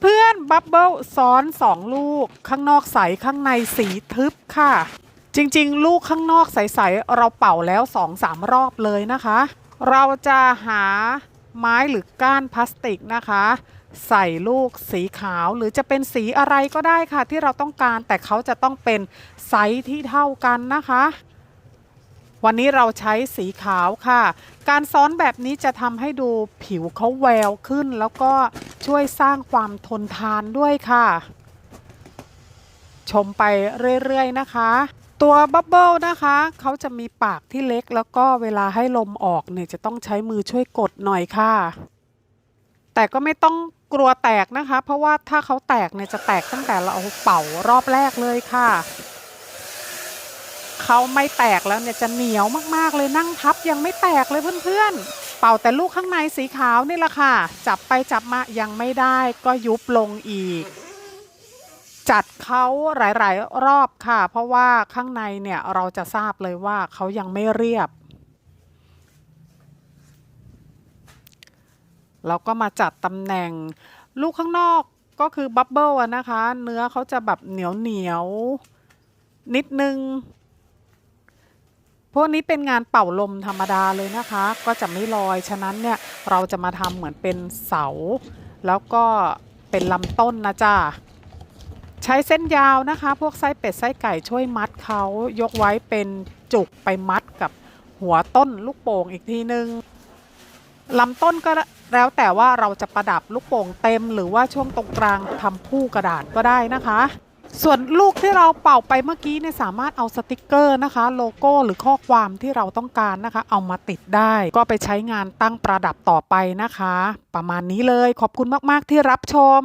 เพื่อนๆ บับเบิลซ้อน 2 ลูก ข้างนอกใส ข้างในสีทึบค่ะ จริงๆ ลูกข้างนอกใส ๆ เราเป่าแล้ว 2-3 รอบเลยนะคะ เราจะหาไม้หรือก้านพลาสติกนะคะ ใส่ลูกสีขาวหรือจะเป็นสีอะไรก็ได้ค่ะ ที่เราต้องการแต่เขาจะต้องเป็นไซส์ที่เท่ากันนะคะวันนี้เราใช้สีขาวค่ะ การซ้อนแบบนี้จะทำให้ดูผิวเขาแววขึ้น แล้วก็ ช่วยสร้างความทนทานด้วยค่ะ ชมไปเรื่อยๆนะคะ ตัวบับเบิลนะคะเขาจะมีปากที่เล็กแล้วก็เวลาให้ลมออกเนี่ยจะต้องใช้มือช่วยกดหน่อยค่ะ แต่ก็ไม่ต้องกลัวแตกนะคะ เพราะว่าถ้าเขาแตกเนี่ยจะแตกตั้งแต่เราเป่ารอบแรกเลยค่ะเขาไม่แตกแล้วเนี่ยจะเหนียวมากๆเลยนั่งทับยังไม่แตกเลยเพื่อนๆ เป่าแต่ลูกข้างในสีขาวนี่แหละค่ะ จับไปจับมายังไม่ได้ก็ยุบลงอีก จัดเขาหลาย ๆ รอบค่ะ เพราะว่าข้างในเนี่ยเราจะทราบเลยว่าเขายังไม่เรียบ เราก็มาจัดตำแหน่ง ลูกข้างนอกก็คือบับเบิลนะคะ เนื้อเขาจะแบบเหนียวเหนียวนิดนึง พวกนี้เป็นงานเป่าลมธรรมดาเลยนะคะ ก็จะไม่ลอย ฉะนั้นเนี่ยเราจะมาทำเหมือนเป็นเสา แล้วก็เป็นลำต้นนะจ๊ะใช้เส้นยาวนะคะ พวกไส้เป็ดไส้ไก่ช่วยมัดเขายกไว้เป็นจุกไปมัดกับหัวต้นลูกโป่งอีกทีนึงลำต้นก็แล้วแต่ว่าเราจะประดับลูกโป่งเต็ม หรือว่าช่วงตรงกลางทำผู้กระดาษก็ได้นะคะ ส่วนลูกที่เราเป่าไปเมื่อกี้เนี่ยสามารถเอาสติกเกอร์นะคะ โลโก้หรือข้อความที่เราต้องการนะคะ เอามาติดได้ ก็ไปใช้งานตั้งประดับต่อไปนะคะ ประมาณนี้เลยขอบคุณมาก ๆ ที่รับชม